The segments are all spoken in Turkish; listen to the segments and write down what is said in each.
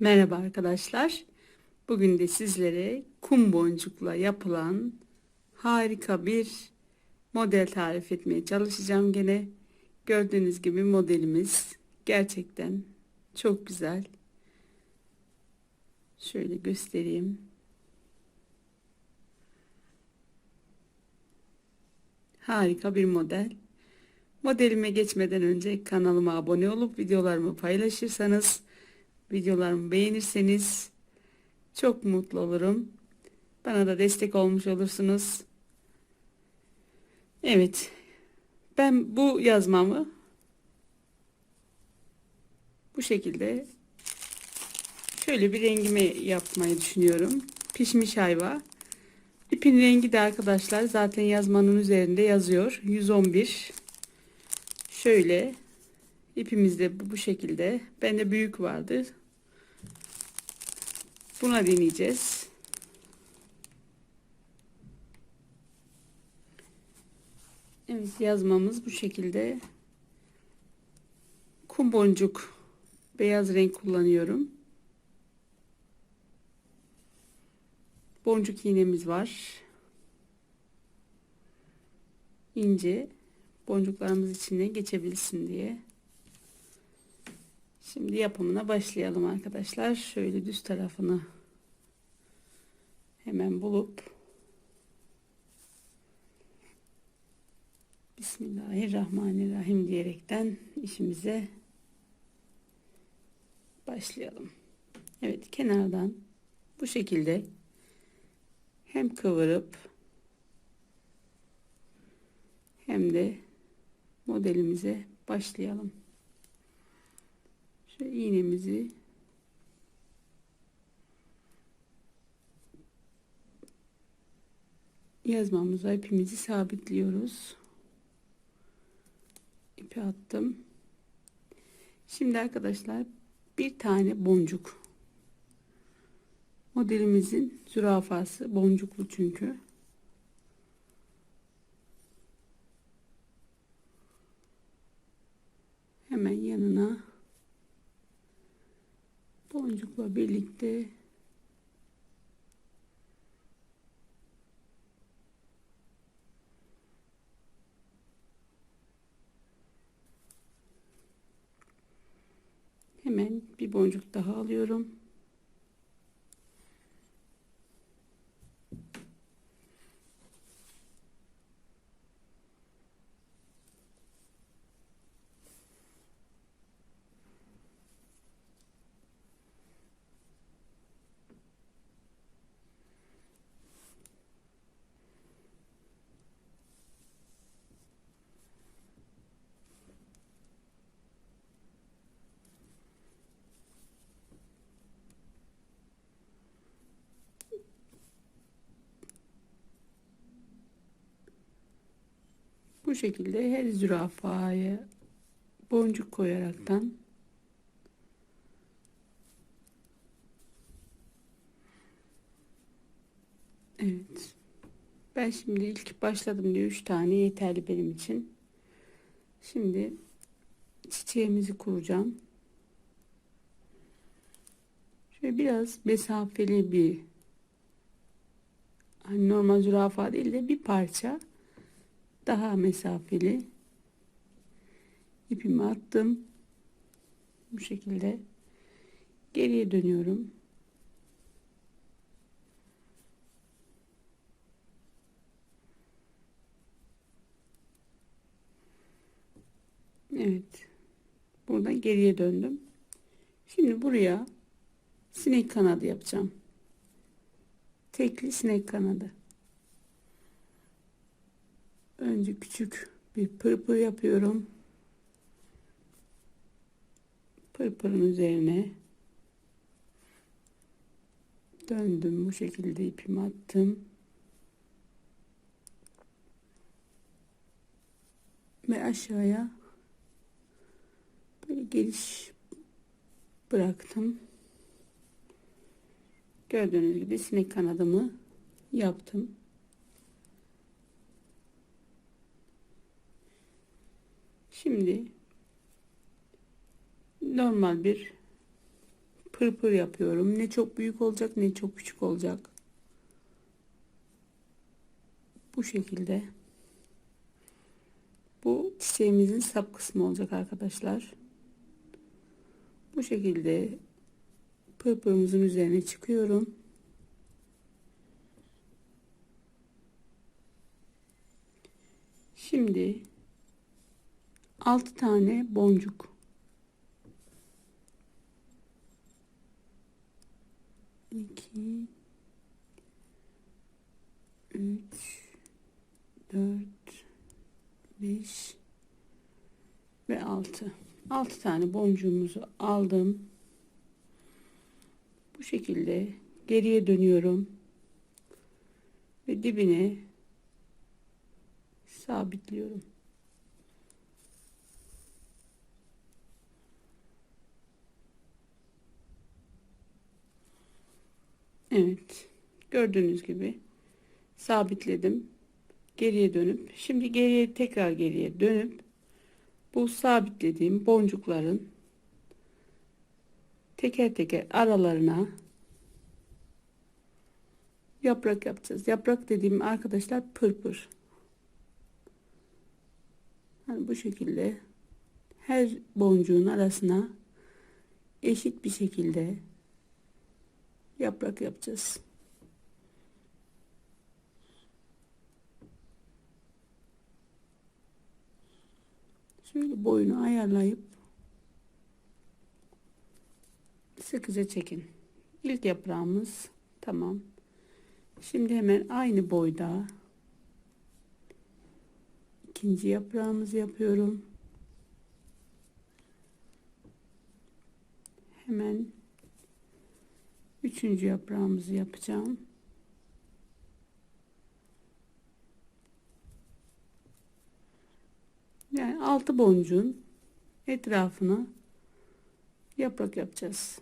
Merhaba arkadaşlar. Bugün de sizlere kum boncukla yapılan harika bir model tarif etmeye çalışacağım gene. Gördüğünüz gibi modelimiz gerçekten çok güzel. Şöyle göstereyim. Harika bir model. Modelime geçmeden önce kanalıma abone olup videolarımı paylaşırsanız videolarımı beğenirseniz çok mutlu olurum. Bana da destek olmuş olursunuz. Evet. Ben bu yazmamı bu şekilde şöyle bir rengime yapmayı düşünüyorum. Pişmiş ayva. İpin rengi de arkadaşlar zaten yazmanın üzerinde yazıyor. 111. Şöyle ipimiz de bu şekilde. Bende büyük vardı. Buna deneyeceğiz. Evet yazmamız bu şekilde. Kum boncuk beyaz renk kullanıyorum. Boncuk iğnemiz var. İnce boncuklarımız içinden geçebilsin diye. Şimdi yapımına başlayalım arkadaşlar. Şöyle düz tarafını hemen bulup Bismillahirrahmanirrahim diyerekten işimize başlayalım. Evet kenardan bu şekilde hem kıvırıp hem de modelimize başlayalım. Şöyle iğnemizi yazmamıza ipimizi sabitliyoruz. İpi attım. Şimdi arkadaşlar bir tane boncuk modelimizin zürafası boncuklu çünkü hemen yanına boncukla birlikte hemen bir boncuk daha alıyorum. Bu şekilde her zürafaya boncuk koyaraktan Evet. Ben şimdi ilk başladım diye 3 tane yeterli benim için. Şimdi çiçeğimizi kuracağım. Şöyle biraz mesafeli bir hani normal zürafa değil de bir parça daha mesafeli ipimi attım. Bu şekilde geriye dönüyorum. Evet. Buradan geriye döndüm. Şimdi buraya sinek kanadı yapacağım. Tekli sinek kanadı. Önce küçük bir pırpır yapıyorum. Pırpırın üzerine döndüm bu şekilde ipimi attım. Ve aşağıya böyle geniş bıraktım. Gördüğünüz gibi sinek kanadımı yaptım. Şimdi normal bir pırpır yapıyorum. Ne çok büyük olacak ne çok küçük olacak. Bu şekilde. Bu çiçeğimizin sap kısmı olacak arkadaşlar. Bu şekilde pırpırımızın üzerine çıkıyorum. Şimdi 6 tane boncuk. 2 3 4 5 ve 6 6 tane boncuğumuzu aldım. Bu şekilde geriye dönüyorum. Ve dibine sabitliyorum Evet. Gördüğünüz gibi sabitledim. Geriye dönüp şimdi geriye tekrar geriye dönüp bu sabitlediğim boncukların teker teker aralarına yaprak yapacağız. Yaprak dediğim arkadaşlar pırpır. Hani bu şekilde her boncuğun arasına eşit bir şekilde yaprak yapacağız. Şöyle boyunu ayarlayıp sıkıca çekin. İlk yaprağımız tamam. Şimdi hemen aynı boyda ikinci yaprağımızı yapıyorum. Hemen Üçüncü yaprağımızı yapacağım. Yani altı boncuğun etrafına yaprak yapacağız.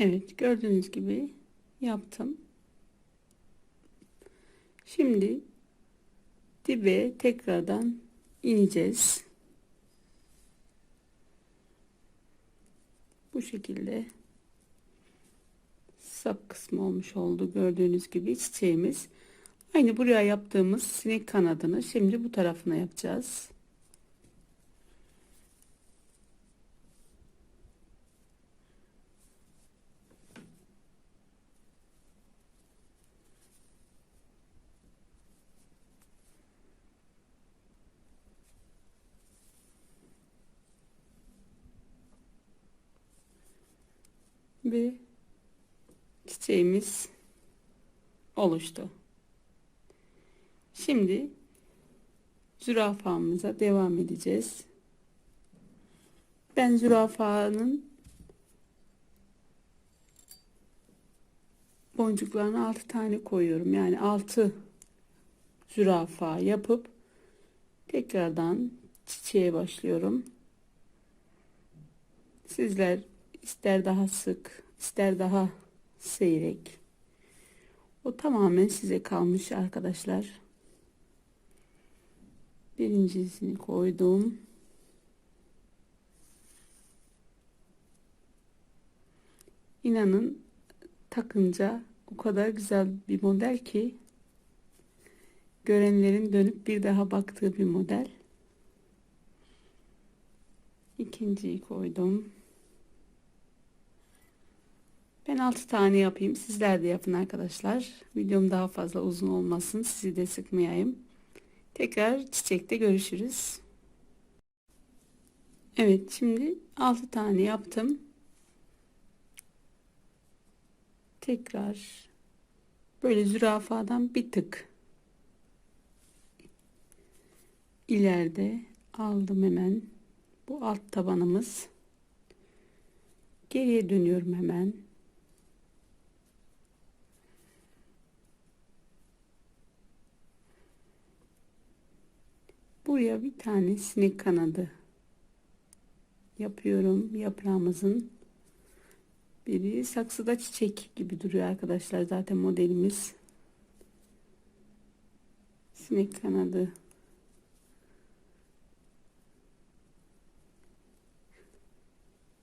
Evet gördüğünüz gibi yaptım. Şimdi dibe tekrardan ineceğiz. Bu şekilde sap kısmı olmuş oldu. Gördüğünüz gibi çiçeğimiz. Aynı buraya yaptığımız sinek kanadını şimdi bu tarafına yapacağız. Ve çiçeğimiz oluştu. Şimdi zürafamıza devam edeceğiz. Ben zürafanın boncuklarını 6 tane koyuyorum. Yani 6 zürafa yapıp tekrardan çiçeğe başlıyorum. Sizler ister daha sık, ister daha seyrek. O tamamen size kalmış arkadaşlar. Birincisini koydum. İnanın takınca o kadar güzel bir model ki görenlerin dönüp bir daha baktığı bir model. İkinciyi koydum. Ben 6 tane yapayım. Sizler de yapın arkadaşlar. Videom daha fazla uzun olmasın. Sizi de sıkmayayım. Tekrar çiçekte görüşürüz. Evet şimdi 6 tane yaptım. Tekrar böyle zürafadan bir tık ileride aldım hemen bu alt tabanımız geriye dönüyorum hemen buraya bir tane sinek kanadı yapıyorum yaprağımızın biri saksıda çiçek gibi duruyor arkadaşlar zaten modelimiz sinek kanadı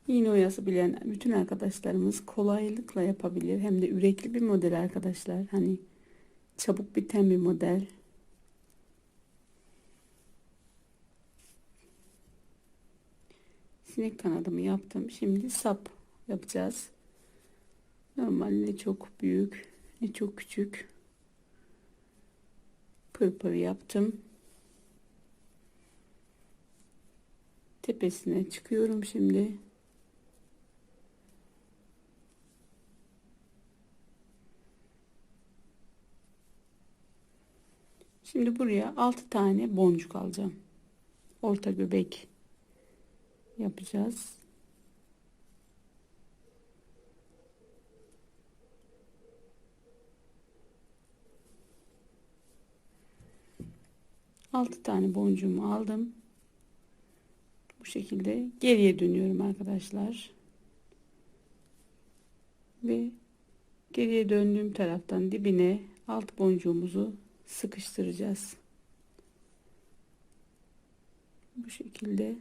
İğne oyası bilen bütün arkadaşlarımız kolaylıkla yapabilir. Hem de ürekli bir model arkadaşlar. Hani çabuk biten bir model. Sinek kanadımı yaptım. Şimdi sap yapacağız. Normal ne çok büyük ne çok küçük. Pırpır yaptım. Tepesine çıkıyorum şimdi. Şimdi buraya 6 tane boncuk alacağım. Orta göbek yapacağız. Altı tane boncuğumu aldım. Bu şekilde geriye dönüyorum arkadaşlar. Ve geriye döndüğüm taraftan dibine alt boncuğumuzu sıkıştıracağız. Bu şekilde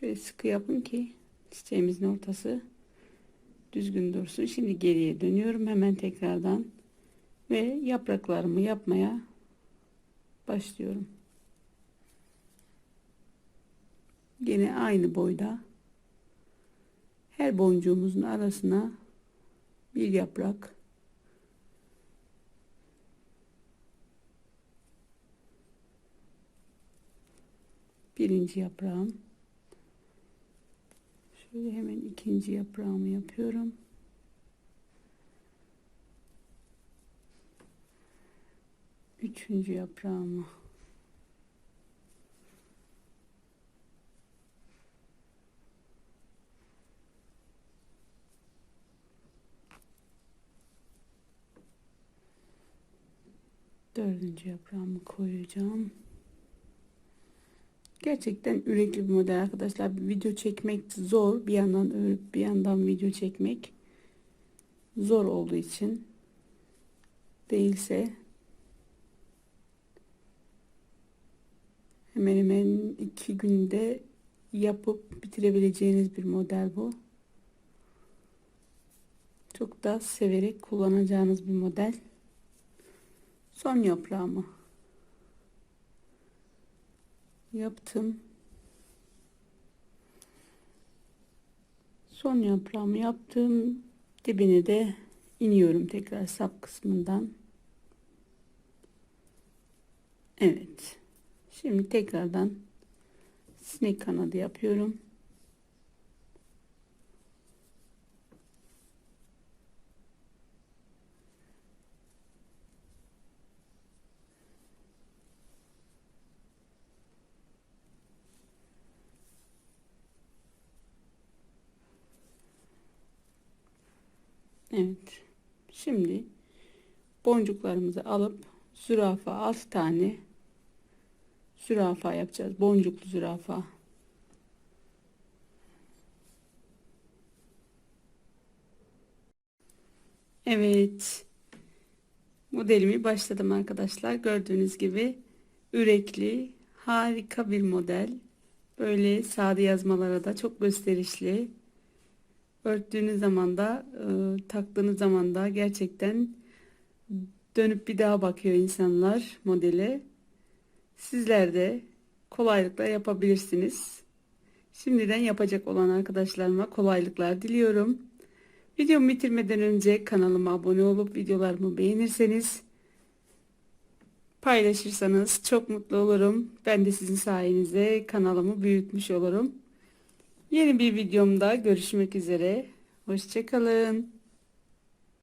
şöyle sıkı yapın ki çiçeğimizin ortası düzgün dursun. Şimdi geriye dönüyorum hemen tekrardan ve yapraklarımı yapmaya başlıyorum. Yine aynı boyda her boncuğumuzun arasına bir yaprak birinci yaprağım şöyle hemen ikinci yaprağımı yapıyorum. Üçüncü yaprağımı. Dördüncü yaprağımı koyacağım Gerçekten ürekli bir model arkadaşlar. Bir video çekmek zor. Bir yandan örüp bir yandan video çekmek zor olduğu için değilse hemen hemen iki günde yapıp bitirebileceğiniz bir model bu. Çok da severek kullanacağınız bir model. Son yaprağımı yaptım. Son yaprağımı yaptım. Dibine de iniyorum tekrar sap kısmından. Evet. Şimdi tekrardan sinek kanadı yapıyorum. Evet. Şimdi boncuklarımızı alıp zürafa 6 tane zürafa yapacağız. Boncuklu zürafa. Evet. Modelimi başladım arkadaşlar. Gördüğünüz gibi ürekli, harika bir model. Böyle sade yazmalara da çok gösterişli örttüğünüz zaman da e, taktığınız zaman da gerçekten dönüp bir daha bakıyor insanlar modele. Sizler de kolaylıkla yapabilirsiniz. Şimdiden yapacak olan arkadaşlarıma kolaylıklar diliyorum. Videomu bitirmeden önce kanalıma abone olup videolarımı beğenirseniz paylaşırsanız çok mutlu olurum. Ben de sizin sayenizde kanalımı büyütmüş olurum. Yeni bir videomda görüşmek üzere. Hoşçakalın.